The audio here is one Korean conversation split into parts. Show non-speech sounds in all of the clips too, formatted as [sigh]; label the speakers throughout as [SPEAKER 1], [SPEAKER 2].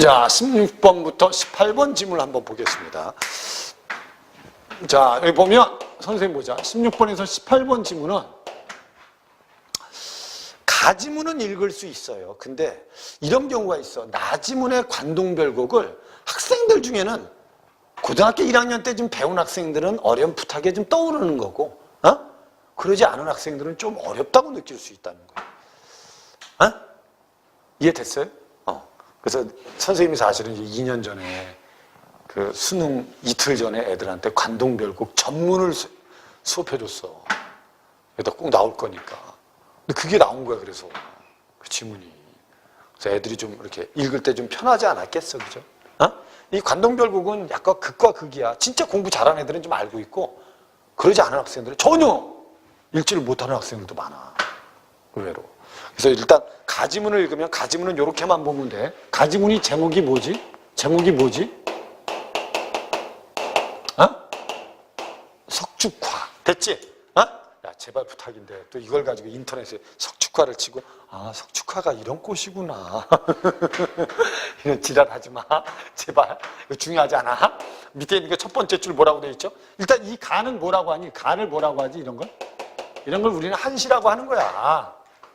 [SPEAKER 1] 자, 16번부터 18번 지문을 한번 보겠습니다. 자, 여기 보면 선생님 보자. 16번에서 18번 지문은 가지문은 읽을 수 있어요. 근데 이런 경우가 있어. 나지문의 관동별곡을 학생들 중에는 고등학교 1학년 때 좀 배운 학생들은 어렴풋하게 좀 떠오르는 거고, 어? 그러지 않은 학생들은 좀 어렵다고 느낄 수 있다는 거야. 어? 이해됐어요? 어. 그래서 선생님이 사실은 이제 2년 전에 그 수능 이틀 전에 애들한테 관동별곡 전문을 수, 수업해줬어. 여기다 꼭 나올 거니까. 근데 그게 나온 거야, 그래서. 그 지문이. 그래서 애들이 좀 이렇게 읽을 때 좀 편하지 않았겠어, 그죠? 어? 이 관동별곡은 약간 극과 극이야. 진짜 공부 잘하는 애들은 좀 알고 있고, 그러지 않은 학생들은 전혀 읽지를 못하는 학생들도 많아. 의외로. 그래서 일단 가지문을 읽으면 가지문은 이렇게만 보면 돼. 가지문이 제목이 뭐지? 제목이 뭐지? 어? 석축화. 됐지? 어? 야, 제발 부탁인데 또 이걸 가지고 인터넷에 석축화를 치고 아, 석축화가 이런 꽃이구나. [laughs] 이런 지랄하지 마. 제발. 이거 중요하지 않아? 밑에 있는 게 첫 번째 줄 뭐라고 돼 있죠? 일단 이 가는 뭐라고 하니? 가를 뭐라고 하지? 이런 걸? 이런 걸 우리는 한시라고 하는 거야.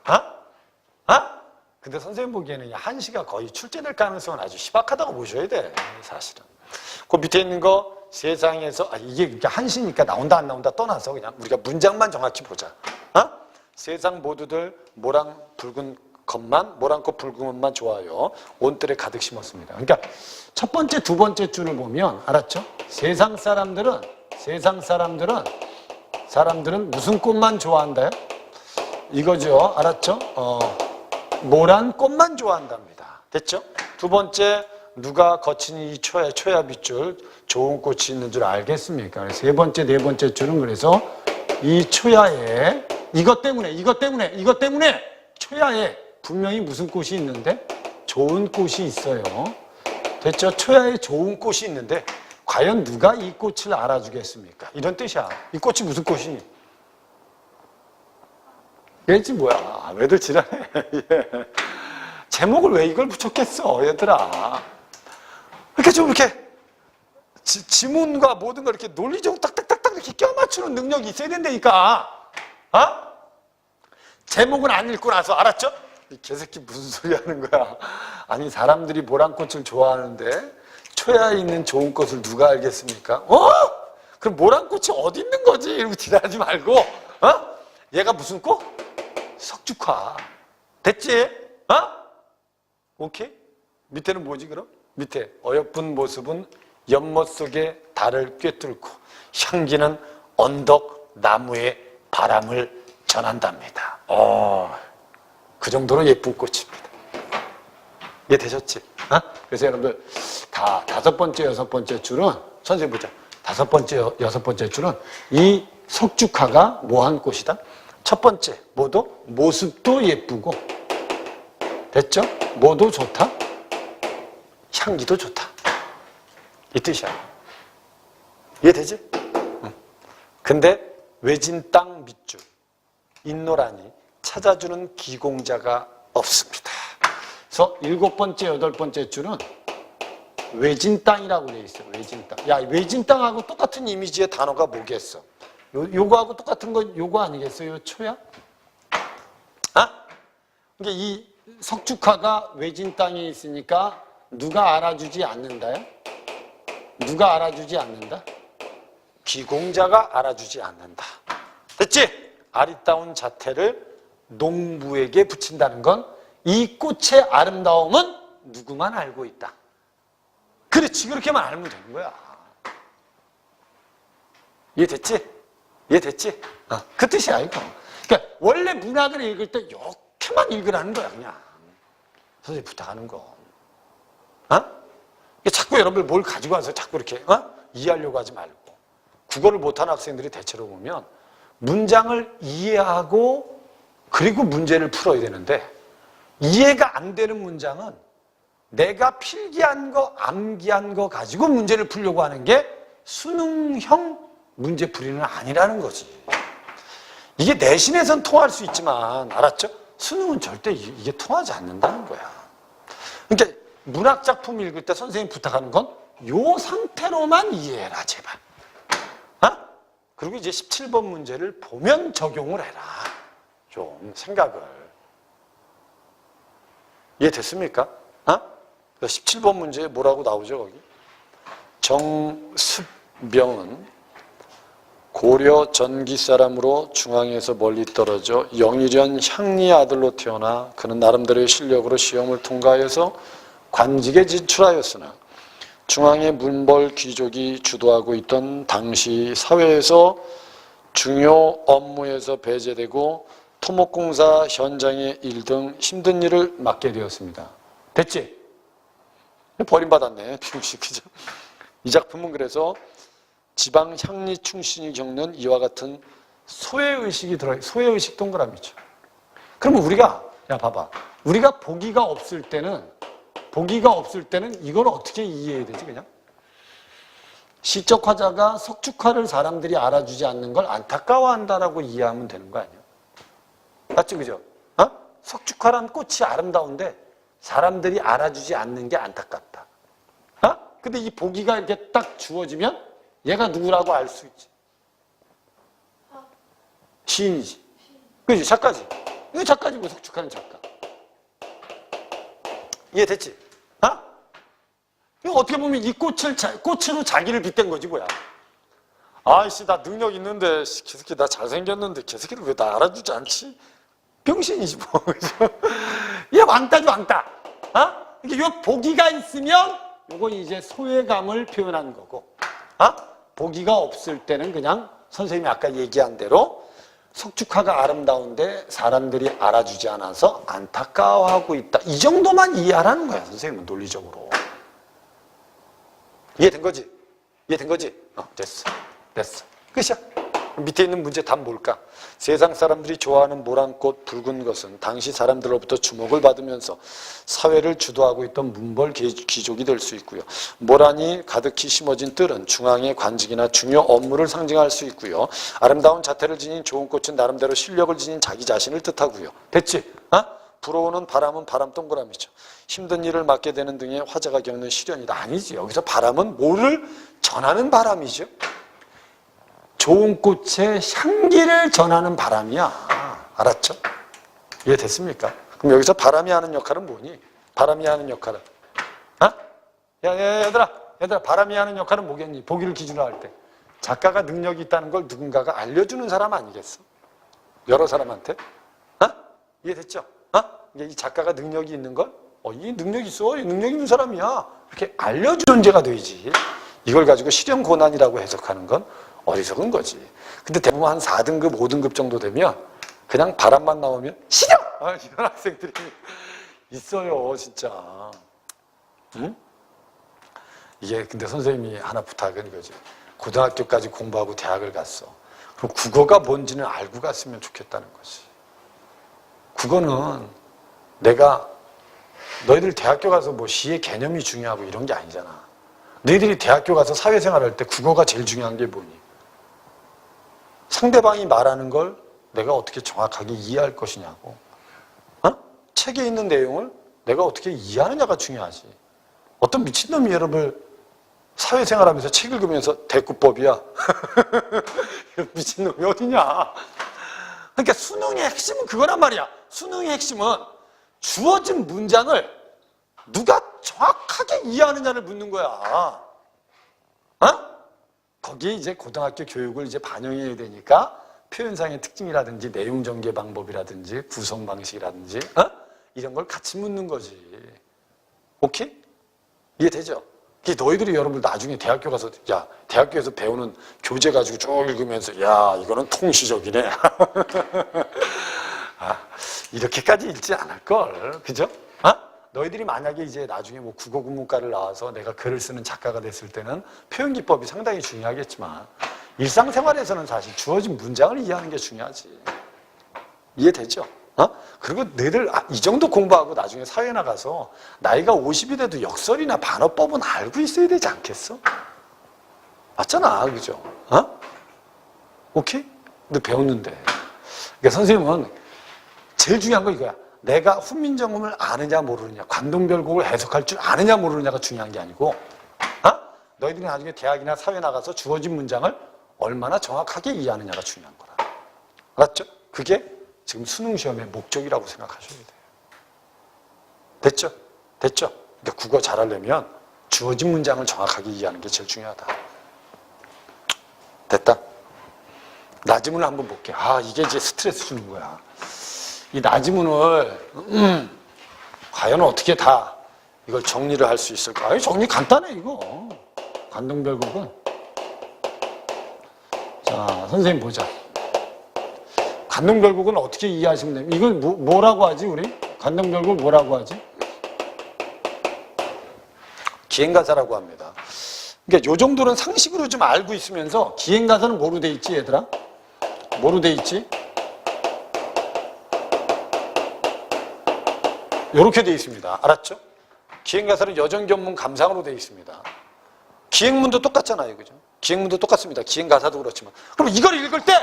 [SPEAKER 1] 어? 어? 근데 선생님 보기에는 이 한시가 거의 출제될 가능성은 아주 희박하다고 보셔야 돼. 사실은. 그 밑에 있는 거 세상에서 아, 이게 한시니까 나온다 안 나온다 떠나서 그냥 우리가 문장만 정확히 보자. 어? 세상 모두들 모랑 붉은 것만 모랑꽃 붉은 것만 좋아요. 온뜰에 가득 심었습니다. 그러니까 첫 번째 두 번째 줄을 보면 알았죠? 세상 사람들은 세상 사람들은 사람들은 무슨 꽃만 좋아한다요? 이거죠. 알았죠? 어, 모란 꽃만 좋아한답니다. 됐죠? 두 번째, 누가 거친 이 초야, 초야 빗줄, 좋은 꽃이 있는 줄 알겠습니까? 세 번째, 네 번째 줄은 그래서 이 초야에, 이것 때문에, 이것 때문에, 이것 때문에 초야에 분명히 무슨 꽃이 있는데? 좋은 꽃이 있어요. 됐죠? 초야에 좋은 꽃이 있는데, 과연 누가 이 꽃을 알아주겠습니까? 이런 뜻이야. 이 꽃이 무슨 꽃이니? 얘지 뭐야. 왜들 지랄해. 예. [laughs] 제목을 왜 이걸 붙였겠어, 얘들아. 이렇게 좀 이렇게 지, 문과 모든 걸 이렇게 논리적으로 딱딱딱딱 이렇게 껴 맞추는 능력이 있어야 된다니까. 어? 제목은 안 읽고 나서 알았죠? 이 개새끼 무슨 소리 하는 거야. 아니 사람들이 모란꽃을 좋아하는데 초야에 있는 좋은 꽃을 누가 알겠습니까? 어? 그럼 모란꽃이 어디 있는 거지? 이러고 지랄하지 말고 어? 얘가 무슨 꽃? 석축화. 됐지? 어? 오케이? 밑에는 뭐지 그럼? 밑에 어여쁜 모습은 연못 속에 달을 꿰뚫고 향기는 언덕 나무에 바람을 전한답니다. 어, 그 정도로 예쁜 꽃입니다. 이해 되셨지? 어? 그래서 여러분들 다 다섯 번째, 여섯 번째 줄은 선생님 보자. 다섯 번째, 여- 여섯 번째 줄은 이 석축화가 뭐한 꽃이다? 첫 번째, 뭐도 모습도 예쁘고 됐죠? 뭐도 좋다? 향기도 좋다. 이 뜻이야. 이해되지? 응. 근데 외진 땅 밑줄, 인노라니 찾아주는 기공자가 없습니다. 그래서 일곱 번째, 여덟 번째 줄은 외진 땅이라고 돼 있어요. 외진 땅. 야, 외진 땅하고 똑같은 이미지의 단어가 뭐겠어? 요, 요거하고 똑같은 건 요거 아니겠어요? 초야? 아? 그러니까 이 석축화가 외진 땅에 있으니까 누가 알아주지 않는다요? 누가 알아주지 않는다? 기공자가 알아주지 않는다. 됐지? 아리따운 자태를 농부에게 붙인다는 건 이 꽃의 아름다움은 누구만 알고 있다. 그렇지, 그렇게만 알면 되는 거야. 이해됐지? 이해됐지? 어, 그 뜻이야, 이거. 그러니까 원래 문학을 읽을 때 이렇게만 읽으라는 거야, 그냥. 선생님 부탁하는 거. 어? 자꾸 여러분들 뭘 가지고 와서 자꾸 이렇게 어? 이해하려고 하지 말고 국어를 못하는 학생들이 대체로 보면 문장을 이해하고 그리고 문제를 풀어야 되는데 이해가 안 되는 문장은 내가 필기한 거, 암기한 거 가지고 문제를 풀려고 하는 게 수능형 문제풀이는 아니라는 거지. 이게 내신에선 통할 수 있지만 알았죠? 수능은 절대 이- 이게 통하지 않는다는 거야. 그러니까 문학 작품 읽을 때 선생님 부탁하는 건 요 상태로만 이해해라 제발. 어? 그리고 이제 17번 문제를 보면 적용을 해라. 좀 생각을. 이해됐습니까? 어? 17번 문제에 뭐라고 나오죠 거기? 정습병은 고려 전기 사람으로 중앙에서 멀리 떨어져 영일현 향리 아들로 태어나 그는 나름대로의 실력으로 시험을 통과해서 관직에 진출하였으나 중앙의 문벌 귀족이 주도하고 있던 당시 사회에서 중요 업무에서 배제되고 토목공사 현장의 일 등 힘든 일을 맡게 되었습니다. 됐지? 버림받았네. [laughs] 그죠? 이 작품은 그래서 지방 향리 충신이 겪는 이와 같은 소외의식이 들어 소외의식 동그라미죠. 그러면 우리가 야 봐봐. 우리가 보기가 없을 때는 보기가 없을 때는 이걸 어떻게 이해해야 되지 그냥? 시적 화자가 석축화를 사람들이 알아주지 않는 걸 안타까워한다라고 이해하면 되는 거 아니야? 맞지 그죠? 어? 석축화란 꽃이 아름다운데 사람들이 알아주지 않는 게 안타깝다. 어? 근데 이 보기가 이렇게 딱 주어지면 얘가 누구라고 알 수 있지. 시인이지. 그지? 작가지. 이거 작가지, 뭐 석축하는 작가. 이해됐지? 어? 이거 어떻게 보면 이 꽃을, 자, 꽃으로 자기를 빗댄 거지, 뭐야. 아이씨, 나 능력 있는데, 씨, 개새끼 나 잘생겼는데, 개새끼를 왜 나 알아주지 않지? 병신이지, 뭐. [laughs] 얘 왕따지, 왕따. 어? 이게 요 보기가 있으면, 요건 이제 소외감을 표현한 거고, 어? 보기가 없을 때는 그냥 선생님이 아까 얘기한 대로 석축화가 아름다운데 사람들이 알아주지 않아서 안타까워하고 있다. 이 정도만 이해하라는 거야, 선생님은 논리적으로. 이해된 거지? 이해된 거지? 어, 됐어. 됐어. 끝이야. 밑에 있는 문제 답 뭘까? 세상 사람들이 좋아하는 모란꽃 붉은 것은 당시 사람들로부터 주목을 받으면서 사회를 주도하고 있던 문벌 귀족이 될 수 있고요. 모란이 가득히 심어진 뜰은 중앙의 관직이나 중요 업무를 상징할 수 있고요. 아름다운 자태를 지닌 좋은 꽃은 나름대로 실력을 지닌 자기 자신을 뜻하고요. 됐지? 어? 불어오는 바람은 바람 동그라미죠. 힘든 일을 맡게 되는 등의 화자가 겪는 시련이다. 아니지. 여기서 바람은 뭐를 전하는 바람이죠. 좋은 꽃의 향기를 전하는 바람이야. 알았죠? 이해됐습니까? 그럼 여기서 바람이 하는 역할은 뭐니? 바람이 하는 역할은? 어? 야, 야, 얘들아, 얘들아, 바람이 하는 역할은 뭐겠니? 보기를 기준으로 할 때. 작가가 능력이 있다는 걸 누군가가 알려주는 사람 아니겠어? 여러 사람한테? 어? 이해됐죠? 어? 이 작가가 능력이 있는 걸? 어, 이 능력 있어. 이 능력 있는 사람이야. 이렇게 알려주는 죄가 되지. 이걸 가지고 실현 고난이라고 해석하는 건 어리석은 거지. 근데 대부분 한 4등급, 5등급 정도 되면 그냥 바람만 나오면 싫어! 아, 이런 학생들이 [laughs] 있어요, 진짜. 응? 이게 근데 선생님이 하나 부탁은 이거지. 고등학교까지 공부하고 대학을 갔어. 그럼 국어가 뭔지는 알고 갔으면 좋겠다는 거지. 국어는 내가 너희들 대학교 가서 뭐 시의 개념이 중요하고 이런 게 아니잖아. 너희들이 대학교 가서 사회생활 할 때 국어가 제일 중요한 게 뭐니? 상대방이 말하는 걸 내가 어떻게 정확하게 이해할 것이냐고. 어? 책에 있는 내용을 내가 어떻게 이해하느냐가 중요하지. 어떤 미친놈이 여러분 사회생활하면서 책 읽으면서 대꾸법이야. [laughs] 미친놈이 어디냐. 그러니까 수능의 핵심은 그거란 말이야. 수능의 핵심은 주어진 문장을 누가 정확하게 이해하느냐를 묻는 거야. 어? 거기에 이제 고등학교 교육을 이제 반영해야 되니까 표현상의 특징이라든지 내용 전개 방법이라든지 구성 방식이라든지 어? 이런 걸 같이 묻는 거지. 오케이? 이해되죠? 그 너희들이 여러분 나중에 대학교 가서 야 대학교에서 배우는 교재 가지고 쭉 읽으면서 야 이거는 통시적이네. [laughs] 아, 이렇게까지 읽지 않을 걸, 그죠? 어? 너희들이 만약에 이제 나중에 뭐 국어 국문과를 나와서 내가 글을 쓰는 작가가 됐을 때는 표현 기법이 상당히 중요하겠지만 일상생활에서는 사실 주어진 문장을 이해하는 게 중요하지. 이해되죠? 어? 그리고 너희들 아, 이 정도 공부하고 나중에 사회 나가서 나이가 50이 돼도 역설이나 반어법은 알고 있어야 되지 않겠어? 맞잖아, 그죠? 어? 오케이? 너 배웠는데. 그러니까 선생님은 제일 중요한 거 이거야. 내가 훈민정음을 아느냐 모르느냐, 관동별곡을 해석할 줄 아느냐 모르느냐가 중요한 게 아니고, 어? 너희들이 나중에 대학이나 사회 나가서 주어진 문장을 얼마나 정확하게 이해하느냐가 중요한 거라. 알았죠? 그게 지금 수능 시험의 목적이라고 생각하셔야 돼요. 됐죠? 됐죠? 그러니까 국어 잘하려면 주어진 문장을 정확하게 이해하는 게 제일 중요하다. 됐다. 나지문을 한번 볼게. 아, 이게 이제 스트레스 주는 거야. 이 나지문을, 음, 과연 어떻게 다 이걸 정리를 할 수 있을까? 아니, 정리 간단해, 이거. 관동별곡은. 자, 선생님 보자. 관동별곡은 어떻게 이해하시면 됩니까? 이걸 뭐, 뭐라고 하지, 우리? 관동별곡 뭐라고 하지? 기행가사라고 합니다. 그러니까 요 정도는 상식으로 좀 알고 있으면서 기행가사는 뭐로 돼 있지, 얘들아? 뭐로 돼 있지? 요렇게 돼 있습니다. 알았죠? 기행가사는 여정견문 감상으로 돼 있습니다. 기행문도 똑같잖아요. 그죠? 기행문도 똑같습니다. 기행가사도 그렇지만. 그럼 이걸 읽을 때,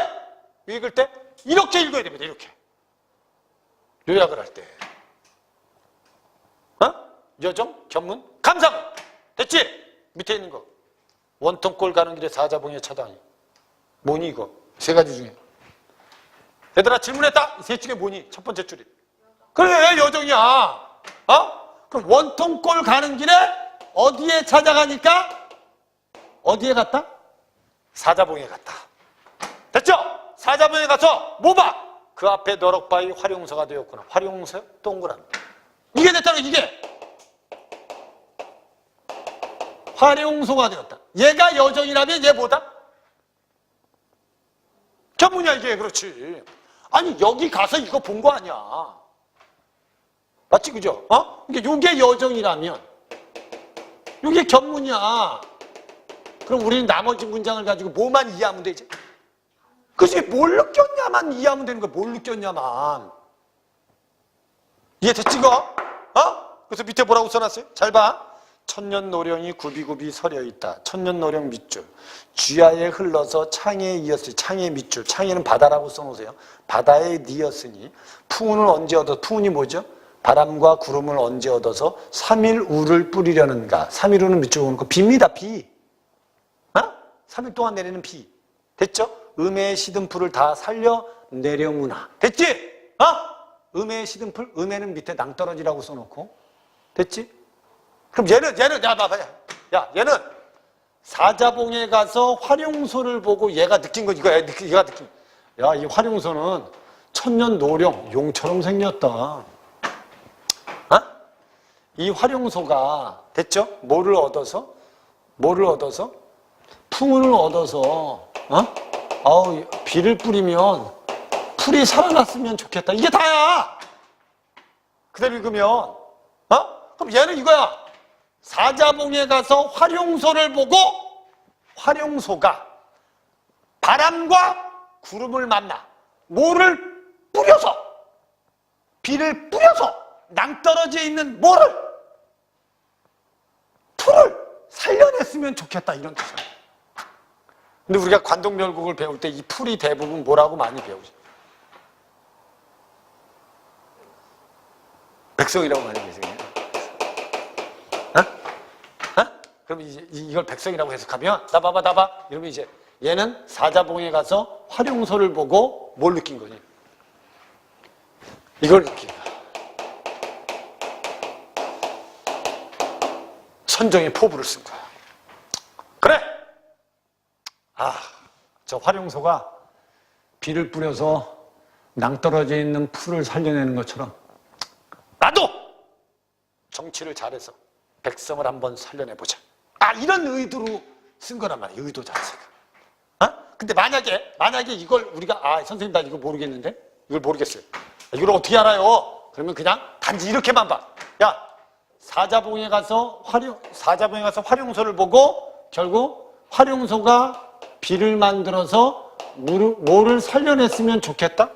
[SPEAKER 1] 읽을 때, 이렇게 읽어야 됩니다. 이렇게. 요약을 할 때. 어? 여정, 견문, 감상. 됐지? 밑에 있는 거. 원통골 가는 길에 사자봉에 차다니. 뭐니 이거? 세 가지 중에. 얘들아 질문했다. 이 셋 중에 뭐니? 첫 번째 줄이. 그래 여정이야. 어? 그럼 원통골 가는 길에 어디에 찾아가니까 어디에 갔다? 사자봉에 갔다. 됐죠? 사자봉에 가서 뭐 봐? 그 앞에 너럭바위 활용서가 되었구나. 활용서 동그라미. 이게 됐다는 이게. 활용소가 되었다. 얘가 여정이라면 얘 뭐다? 견문이야 이게 그렇지. 아니 여기 가서 이거 본 거 아니야. 맞지 그죠? 어? 그러니까 요게 여정이라면 요게 견문이야. 그럼 우리는 나머지 문장을 가지고 뭐만 이해하면 되지? 그지 뭘 느꼈냐만 이해하면 되는 거야. 뭘 느꼈냐만. 이해됐지 이거? 어? 그래서 밑에 뭐라고 써놨어요? 잘 봐. 천년 노령이 굽이굽이 서려 있다. 천년 노령 밑줄. 쥐하에 흘러서 창에 이었으니 창의 밑줄. 창에는 바다라고 써놓으세요. 바다에 니었으니 풍운을 언제 얻어? 풍운이 뭐죠? 바람과 구름을 언제 얻어서 3일 우를 뿌리려는가? 3일 우는 밑줄 오는 거 비입니다. 비. 어? 3일 동안 내리는 비. 됐죠? 음의 시든 풀을 다 살려 내려무나. 됐지? 어? 음의 시든 풀? 음에는 밑에 낭떠러지라고 써놓고. 됐지? 그럼 얘는 얘는 야 봐 봐 야, 야 얘는 사자봉에 가서 활용소를 보고 얘가 느낀 거 이거야 얘가 느낀 야 이 활용소는 천년 노령 용처럼 생겼다 어? 이 활용소가 됐죠? 뭐를 얻어서? 뭐를 얻어서? 풍을 얻어서 어? 아우 비를 뿌리면 풀이 살아났으면 좋겠다. 이게 다야! 그대로 읽으면 어? 그럼 얘는 이거야. 사자봉에 가서 활용소를 보고 활용소가 바람과 구름을 만나 뭐를 뿌려서? 비를 뿌려서 낭떠러지에 있는 뭐를 풀을 살려냈으면 좋겠다 이런 뜻이에요. 근데 우리가 관동멸국을 배울 때 이 풀이 대부분 뭐라고 많이 배우죠? 백성이라고 많이 배우세요. 그럼 이제 이걸 백성이라고 해석하면 나봐봐 나봐 이러면 이제 얘는 사자봉에 가서 활용소를 보고 뭘 느낀 거니? 이걸 느낀 거야. 선정의 포부를 쓴 거야. 그래. 아, 저 활용소가 비를 뿌려서 낭떠러져 있는 풀을 살려내는 것처럼 나도 정치를 잘해서 백성을 한번 살려내보자. 아, 이런 의도로 쓴 거란 말이에요. 의도 자체가. 어? 근데 만약에, 만약에 이걸 우리가, 아, 선생님 나 이거 모르겠는데? 이걸 모르겠어요. 이걸 어떻게 알아요? 그러면 그냥 단지 이렇게만 봐. 야, 사자봉에 가서 활용, 사자봉에 가서 활용소를 보고 결국 활용소가 비를 만들어서 물을, 뭐를 살려냈으면 좋겠다?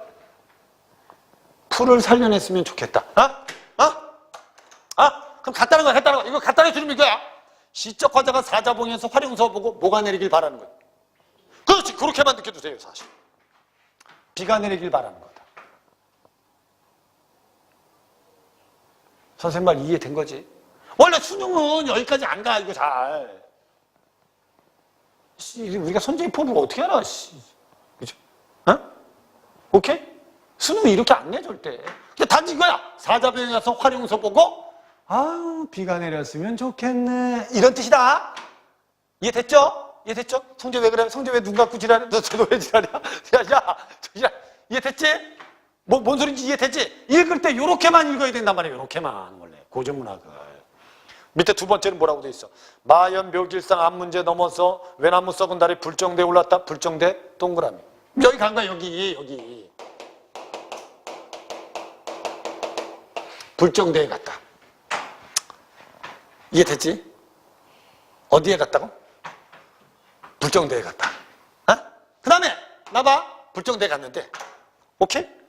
[SPEAKER 1] 풀을 살려냈으면 좋겠다. 어? 어? 아, 그럼 갖다는 거야, 갖다는 거야. 이거 갖다내 주면 이거야. 시적 화자가 사자봉에서 활용서 보고 뭐가 내리길 바라는 거야. 그렇지, 그렇게만 느껴도 돼요, 사실. 비가 내리길 바라는 거다. 선생님 말 이해된 거지? 원래 수능은 여기까지 안 가, 이거 잘. 씨, 우리가 선생님 포부를 어떻게 알아, 씨. 그죠? 어? 오케이? 수능은 이렇게 안 내, 절대. 그냥 단지 이거야. 사자병에 가서 활용서 보고, 아유, 비가 내렸으면 좋겠네. 이런 뜻이다. 이해됐죠? 이해됐죠? 성재 왜 그래? 성재 왜 눈 감고 지랄해? 너, 너왜 지랄이야? [laughs] 야, 야, 저기야. 이해됐지? 뭐, 뭔 소린지 이해됐지? 읽을 때 요렇게만 읽어야 된단 말이에요. 요렇게만, 원래. 고전문학을. 밑에 두 번째는 뭐라고 돼 있어? 마연 묘길상 앞문제 넘어서 외나무 썩은 달이 불정대에 올랐다. 불정대 동그라미. 여기 간 거야, 여기, 여기. 불정대에 갔다. 이해됐지? 어디에 갔다고? 불정대에 갔다. 어? 그 다음에, 나봐. 불정대에 갔는데. 오케이?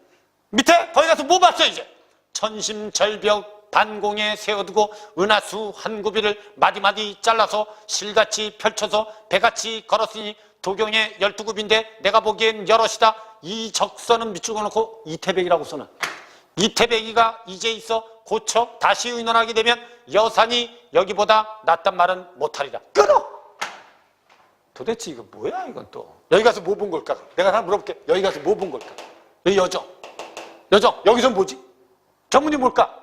[SPEAKER 1] 밑에, 거기 가서 뭐 봤어, 이제? 천심절벽 반공에 세워두고 은하수 한 구비를 마디마디 잘라서 실같이 펼쳐서 배같이 걸었으니 도경의 열두 굽인데 내가 보기엔 여럿이다. 이 적선은 밑줄 놓고 이태백이라고 써놔. 이태백이가 이제 있어 고쳐 다시 의논하게 되면 여산이 여기보다 낫단 말은 못하리라. 끊어! 도대체 이거 뭐야 이건 또. 여기 가서 뭐 본 걸까? 내가 하나 물어볼게. 여기 가서 뭐 본 걸까? 여기 여정. 여정. 여기서 뭐지? 전문이 뭘까?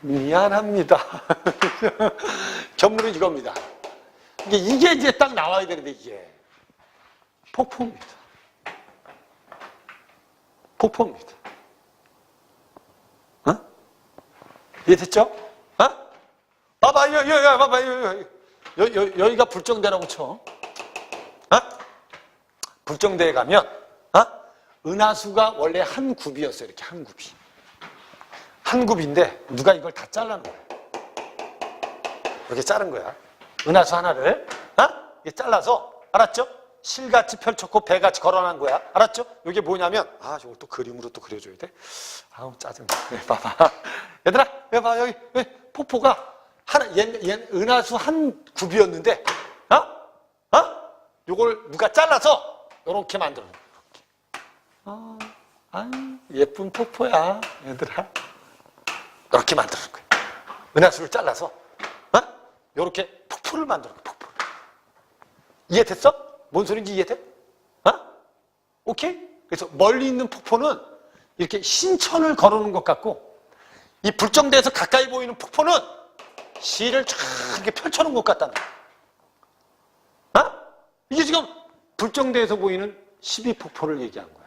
[SPEAKER 1] 미안합니다. [laughs] 전문은 이겁니다. 이게, 이게 이제 딱 나와야 되는데, 이게. 폭포입니다. 폭포입니다. 어? 이해됐죠? 어? 봐봐, 여, 여, 여, 봐봐, 여, 여, 여, 여, 여기가 불정대라고 쳐. 어? 불정대에 가면, 어? 은하수가 원래 한 굽이었어요. 이렇게 한 굽이. 한 굽인데, 누가 이걸 다 잘라놓은 거야. 이렇게 자른 거야. 은하수 하나를, 어? 이게 잘라서, 알았죠? 실같이 펼쳤고 배같이 걸어놓은 거야. 알았죠? 이게 뭐냐면, 아, 이걸 또 그림으로 또 그려줘야 돼? 아우, 짜증나. 네, 봐봐. 얘들아, 여기 봐, 여기, 여기 폭포가 하나, 얘, 얘 은하수 한 굽이었는데, 어? 어? 요걸 누가 잘라서, 요렇게 만들어. 아, 아, 예쁜 폭포야, 얘들아. 이렇게 만드는 거야. 은하수를 잘라서, 어? 요렇게 폭포를 만드는 거야, 폭포. 이해됐어? 뭔 소린지 이해돼? 어? 오케이? 그래서 멀리 있는 폭포는 이렇게 신천을 걸어놓은 것 같고, 이 불정대에서 가까이 보이는 폭포는 시를 쫙 이렇게 펼쳐놓은 것 같다는 거야. 어? 이게 지금 불정대에서 보이는 12폭포를 얘기한 거야.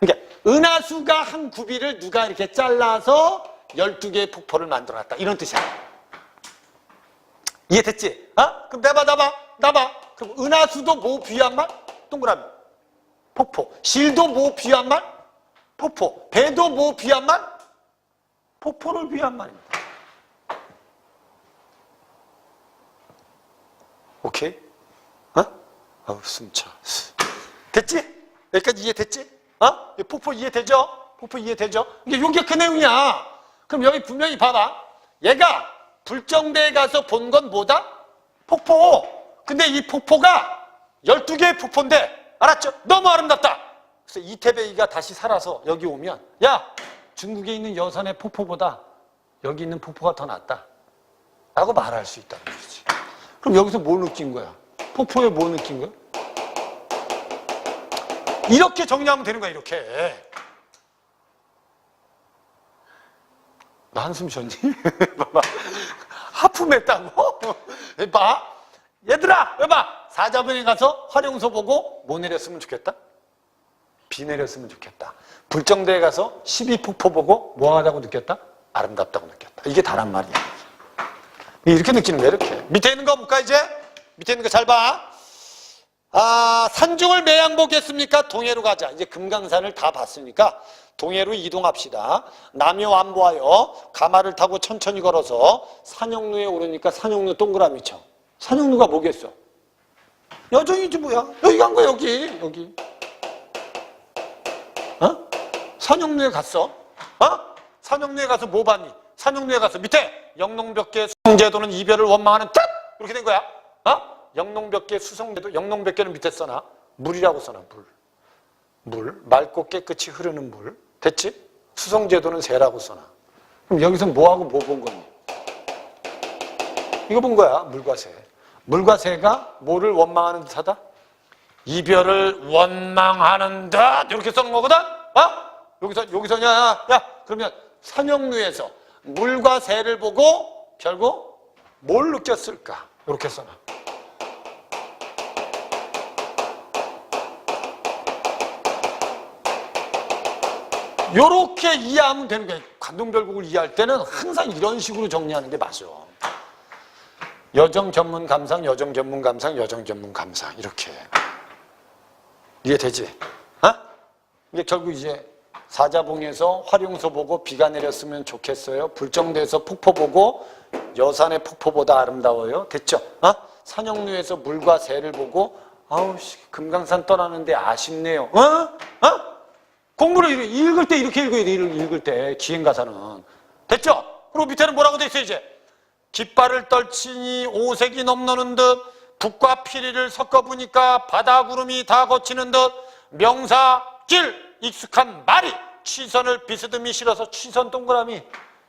[SPEAKER 1] 그러니까 은하수가 한 구비를 누가 이렇게 잘라서 12개의 폭포를 만들어놨다. 이런 뜻이야. 이해됐지? 어? 그럼 내봐, 나봐, 나봐. 그럼 은하수도 뭐 비유한 말? 동그라미. 폭포. 실도 뭐 비유한 말? 폭포. 배도 뭐 비유한 말? 폭포를 비유한 말입니다. 오케이? 어? 아우, 숨차. 됐지? 여기까지 이해됐지? 어? 이 폭포 이해되죠? 폭포 이해되죠? 이게 요게 그 내용이야. 그럼 여기 분명히 봐봐. 얘가 불정대에 가서 본 건 뭐다? 폭포. 근데 이 폭포가 12개의 폭포인데, 알았죠? 너무 아름답다. 그래서 이태배이가 다시 살아서 여기 오면, 야, 중국에 있는 여산의 폭포보다 여기 있는 폭포가 더 낫다. 라고 말할 수 있다는 거지. 그럼 여기서 뭐 느낀 거야? 폭포에 뭐 느낀 거야? 이렇게 정리하면 되는 거야, 이렇게. 너 한숨 쉬었니? [laughs] 봐봐. 하품했다고? 봐. 얘들아, 여봐. 사자분에 가서 활용소 보고 뭐 내렸으면 좋겠다? 비 내렸으면 좋겠다. 불정대에 가서 12폭포 보고 뭐 하다고 느꼈다? 아름답다고 느꼈다. 이게 다란 말이야. 이렇게 느끼는 거야, 이렇게. 밑에 있는 거 볼까, 이제? 밑에 있는 거 잘 봐. 아, 산중을 매양 보겠습니까? 동해로 가자. 이제 금강산을 다 봤으니까 동해로 이동합시다. 남요 안 보아요. 가마를 타고 천천히 걸어서 산영루에 오르니까 산영루 동그라미 쳐. 산영루가 뭐겠어? 여정이지 뭐야? 여기 간 거야, 여기. 여기. 어? 산영루에 갔어. 어? 산영루에 가서 뭐 봤니? 산영루에 가서 밑에 영농벽계 수성제도는 이별을 원망하는 뜻! 이렇게 된 거야. 어? 영농벽계 수성제도, 영농벽계는 밑에 써놔. 물이라고 써놔, 물. 물, 맑고 깨끗이 흐르는 물. 됐지? 수성제도는 새라고 써놔. 그럼 여기서 뭐하고 뭐 본 거니? 이거 본 거야, 물과 새. 물과 새가 뭐를 원망하는 듯 하다? 이별을 원망하는 듯 이렇게 써는 거거든? 어? 여기서 여기서 야, 야 그러면 삼형류에서 물과 새를 보고 결국 뭘 느꼈을까? 이렇게 써놔. 요렇게 이해하면 되는 거야. 관동별곡을 이해할 때는 항상 이런 식으로 정리하는 게 맞아. 여정 전문 감상, 여정 전문 감상, 여정 전문 감상 이렇게 이해되지? 어? 이게 결국 이제 사자봉에서 활용소 보고 비가 내렸으면 좋겠어요. 불정대에서 폭포 보고 여산의 폭포보다 아름다워요. 됐죠? 어? 산영루에서 물과 새를 보고 아우 씨 금강산 떠나는데 아쉽네요. 어? 어? 공부를 읽을 때 이렇게 읽어야 돼. 읽을 때 기행가사는 됐죠? 그리고 밑에는 뭐라고 돼 있어 이제? 깃발을 떨치니 오색이 넘노는 듯 북과 피리를 섞어 보니까 바다 구름이 다 거치는 듯 명사 길 익숙한 말이 취선을 비스듬히 실어서 취선 동그라미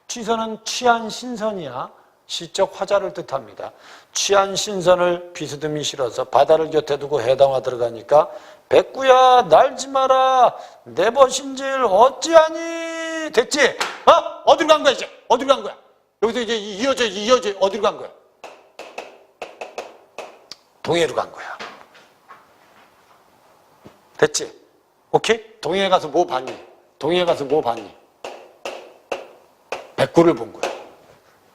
[SPEAKER 1] 취선은 취한 신선이야 시적 화자를 뜻합니다 취한 신선을 비스듬히 실어서 바다를 곁에 두고 해당화 들어가니까 백구야 날지 마라 내 벗인질 어찌하니 됐지? 어? 어디로 간 거야 이제 어디로 간 거야 여기서 이제 이어져 이어져 어디로 간 거야? 동해로 간 거야. 됐지? 오케이? 동해에 가서 뭐 봤니? 동해에 가서 뭐 봤니? 백구를 본 거야.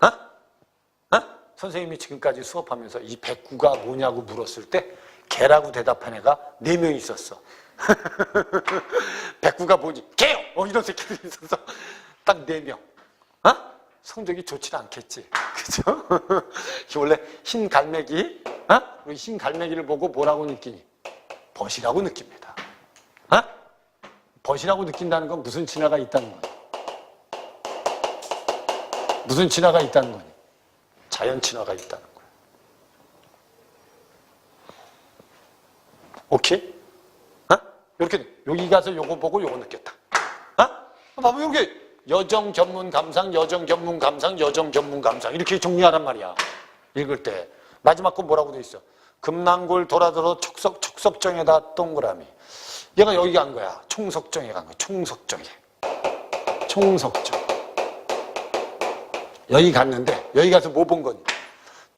[SPEAKER 1] 어? 어? 선생님이 지금까지 수업하면서 이 백구가 뭐냐고 물었을 때 개라고 대답한 애가 네 명 있었어. [laughs] 백구가 뭐지? 개요! 어, 이런 새끼들이 있었어. 딱 네 명. 어? 성적이 좋지 않겠지. [laughs] 그죠? 원래 흰 갈매기, 어? 흰 갈매기를 보고 뭐라고 느끼니? 벗이라고 느낍니다. 어? 벗이라고 느낀다는 건 무슨 진화가 있다는 거니? 무슨 진화가 있다는 거니? 자연 진화가 있다는 거야. 오케이? 어? 이렇게 여기 가서 요거 보고 요거 느꼈다. 어? 봐봐 여기 여정 전문 감상, 여정 전문 감상, 여정 전문 감상 이렇게 정리하란 말이야. 읽을 때 마지막 건 뭐라고 돼 있어? 금난골 돌아들어 촉석 촉석정에다 동그라미. 얘가 여기 간 거야. 총석정에 간 거야. 총석정에. 총석정. 여기 갔는데 여기 가서 뭐 본 거니?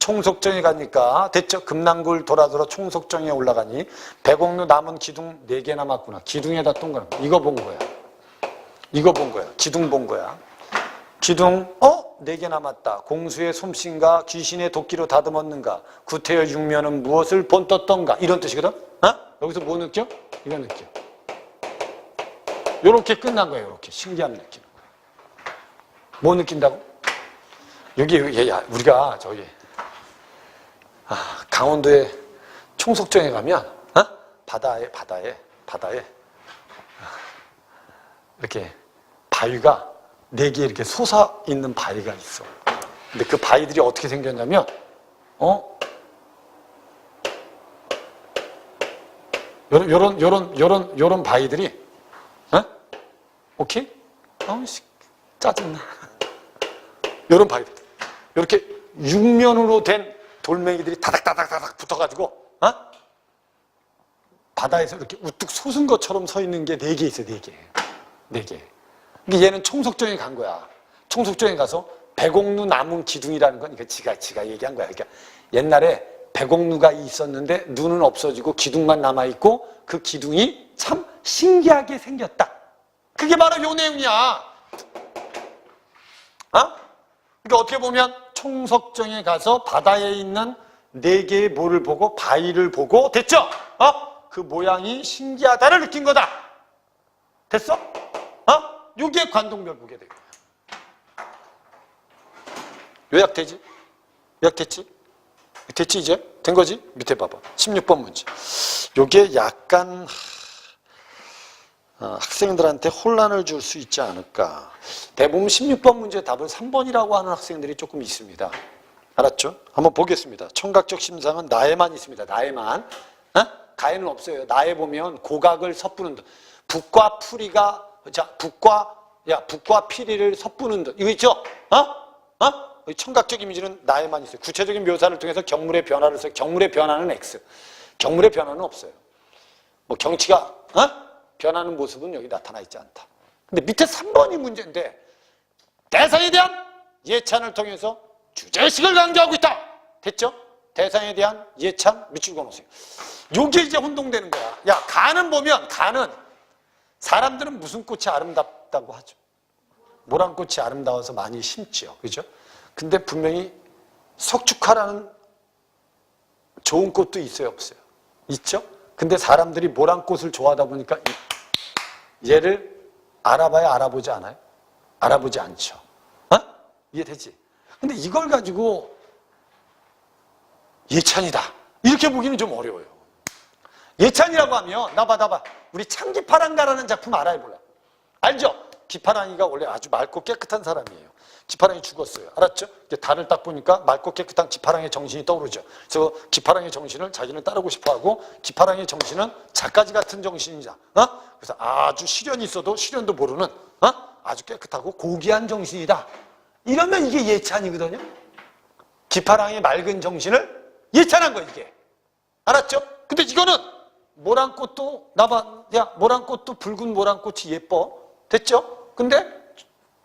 [SPEAKER 1] 총석정에 가니까 됐죠? 금난굴 돌아들어 총석정에 올라가니 백옥루 남은 기둥 4개 남았구나. 기둥에다 동그라미. 이거 본 거야. 이거 본 거야. 기둥 본 거야. 기둥, 어? 네 개 남았다. 공수의 솜씨인가 귀신의 도끼로 다듬었는가 구태여 육면은 무엇을 본떴던가 이런 뜻이거든? 어? 여기서 뭐 느껴? 이거 느껴. 요렇게 끝난 거예요. 요렇게. 신기함 느끼는 거야. 뭐 느낀다고? 여기, 여기, 야, 우리가 저기, 아, 강원도에 총석정에 가면, 어? 바다에, 바다에, 바다에, 아, 이렇게 바위가 네 개 이렇게 솟아 있는 바위가 있어. 근데 그 바위들이 어떻게 생겼냐면, 어? 요런, 요런, 요런, 요런, 요런 바위들이, 어? 오케이? 아우, 씨, 짜증나. [laughs] 요런 바위들. 이렇게 육면으로 된 돌멩이들이 다닥다닥다닥 붙어가지고, 어? 바다에서 이렇게 우뚝 솟은 것처럼 서 있는 게 네 개 있어, 네 개. 네 개. 근데 얘는 총석정에 간 거야. 총석정에 가서 백옥루 남은 기둥이라는 건 이거 지가 지가 얘기한 거야. 그러니까 옛날에 백옥루가 있었는데 눈은 없어지고 기둥만 남아 있고 그 기둥이 참 신기하게 생겼다. 그게 바로 요 내용이야. 어? 그러니까 어떻게 보면 총석정에 가서 바다에 있는 네 개의 뭐를 보고 바위를 보고 됐죠? 어? 그 모양이 신기하다를 느낀 거다. 됐어? 어? 요게 관동별 보게 되고. 요약되지? 요약됐지? 됐지 이제? 된 거지? 밑에 봐봐. 16번 문제. 요게 약간 어, 학생들한테 혼란을 줄 수 있지 않을까. 대부분 16번 문제 답은 3번이라고 하는 학생들이 조금 있습니다. 알았죠? 한번 보겠습니다. 청각적 심상은 나에만 있습니다. 나에만. 어? 가에는 없어요. 나에 보면 고각을 섣부는 듯. 북과 풀이가 자 북과 야 북과 피리를 섣부는 듯 이거 있죠? 어? 어? 이 청각적 이미지는 나에만 있어요. 구체적인 묘사를 통해서 경물의 변화를 써. 경물의 변화는 X. 경물의 변화는 없어요. 뭐 경치가 어? 변하는 모습은 여기 나타나 있지 않다. 근데 밑에 3번이 문제인데 대상에 대한 예찬을 통해서 주제식을 강조하고 있다. 됐죠? 대상에 대한 예찬 밑줄 그어놓으세요. 요게 이제 혼동되는 거야. 야, 간은 보면 간은 사람들은 무슨 꽃이 아름답다고 하죠. 모란 꽃이 아름다워서 많이 심지요. 그죠? 근데 분명히 석축화라는 좋은 꽃도 있어요, 없어요? 있죠? 근데 사람들이 모란 꽃을 좋아하다 보니까 이- 얘를 알아봐야 알아보지 않아요? 알아보지 않죠. 어? 이해되지? 근데 이걸 가지고 예찬이다. 이렇게 보기는 좀 어려워요. 예찬이라고 하면 나봐 나봐 우리 창기파랑가라는 작품 알아요 몰라? 알죠? 기파랑이가 원래 아주 맑고 깨끗한 사람이에요. 기파랑이 죽었어요. 알았죠? 이제 달을 딱 보니까 맑고 깨끗한 기파랑의 정신이 떠오르죠. 그래서 기파랑의 정신을 자기는 따르고 싶어하고 기파랑의 정신은 작가지 같은 정신이다. 어? 그래서 아주 시련이 있어도 시련도 모르는 어? 아주 깨끗하고 고귀한 정신이다. 이러면 이게 예찬이거든요. 기파랑의 맑은 정신을 예찬한 거예요 이게. 알았죠? 근데 이거는 모란꽃도 나봐 야 모란꽃도 붉은 모란꽃이 예뻐 됐죠? 근데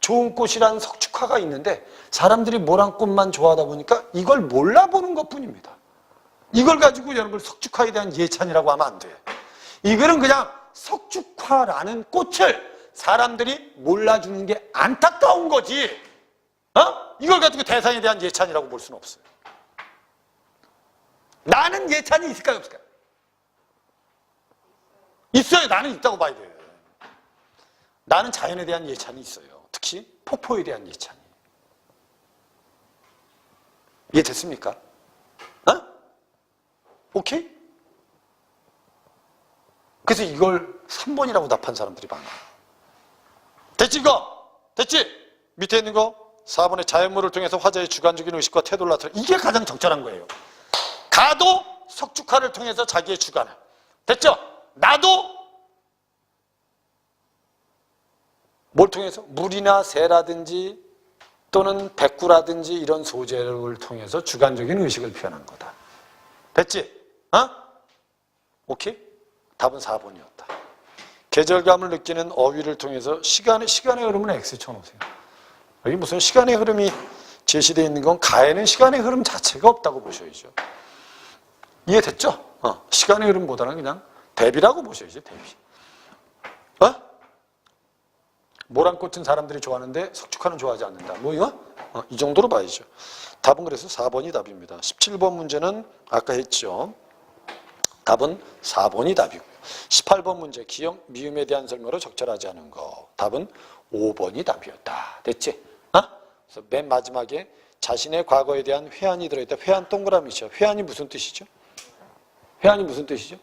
[SPEAKER 1] 좋은 꽃이라는 석축화가 있는데 사람들이 모란 꽃만 좋아하다 보니까 이걸 몰라보는 것 뿐입니다. 이걸 가지고 여러분 석축화에 대한 예찬이라고 하면 안 돼. 이거는 그냥 석축화라는 꽃을 사람들이 몰라주는 게 안타까운 거지. 어? 이걸 가지고 대상에 대한 예찬이라고 볼 수는 없어요. 나는 예찬이 있을까요, 없을까요? 있어요. 나는 있다고 봐야 돼요. 나는 자연에 대한 예찬이 있어요. 특히 폭포에 대한 예찬이. 이해됐습니까? 어? 오케이? 그래서 이걸 3번이라고 답한 사람들이 많아. 됐지, 이거? 됐지? 밑에 있는 거 4번의 자연물을 통해서 화자의 주관적인 의식과 태도를 나타내. 이게 가장 적절한 거예요. 가도 석축화를 통해서 자기의 주관을. 됐죠? 나도 뭘 통해서? 물이나 새라든지 또는 백구라든지 이런 소재를 통해서 주관적인 의식을 표현한 거다. 됐지? 어? 오케이? 답은 4번이었다. 계절감을 느끼는 어휘를 통해서 시간의, 시간의 흐름은 X 쳐놓으세요. 여기 무슨 시간의 흐름이 제시되어 있는 건 가에는 시간의 흐름 자체가 없다고 보셔야죠. 이해됐죠? 어, 시간의 흐름보다는 그냥 대비라고 보셔야죠, 대비. 어? 모란꽃은 사람들이 좋아하는데 석축화는 좋아하지 않는다. 뭐 이거? 어, 이 정도로 봐야죠. 답은 그래서 4번이 답입니다. 17번 문제는 아까 했죠. 답은 4번이 답이고요. 18번 문제 기억 미음에 대한 설명으로 적절하지 않은 거. 답은 5번이 답이었다. 됐지? 어? 그래서 맨 마지막에 자신의 과거에 대한 회한이 들어있다. 회한 동그라미 있죠. 회한이 무슨 뜻이죠? 회한이 무슨 뜻이죠?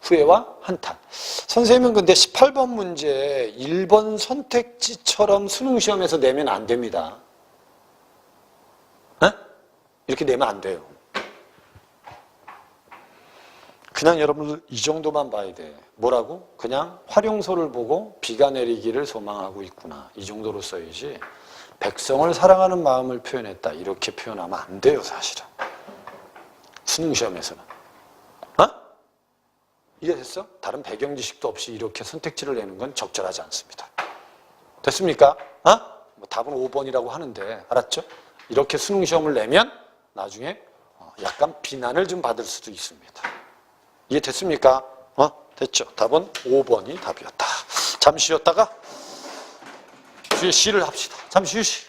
[SPEAKER 1] 후회와 한탄. 선생님은 근데 18번 문제 1번 선택지처럼 수능 시험에서 내면 안 됩니다. 에? 이렇게 내면 안 돼요. 그냥 여러분들 이 정도만 봐야 돼. 뭐라고? 그냥 활용소를 보고 비가 내리기를 소망하고 있구나. 이 정도로 써야지. 백성을 사랑하는 마음을 표현했다. 이렇게 표현하면 안 돼요, 사실은. 수능 시험에서는. 어? 이해됐어? 다른 배경 지식도 없이 이렇게 선택지를 내는 건 적절하지 않습니다. 됐습니까? 어? 뭐 답은 5번이라고 하는데 알았죠? 이렇게 수능 시험을 내면 나중에 어, 약간 비난을 좀 받을 수도 있습니다. 이해됐습니까? 어? 됐죠? 답은 5번이 답이었다. 잠시 쉬었다가 뒤에 시를 합시다. 잠시 휴식.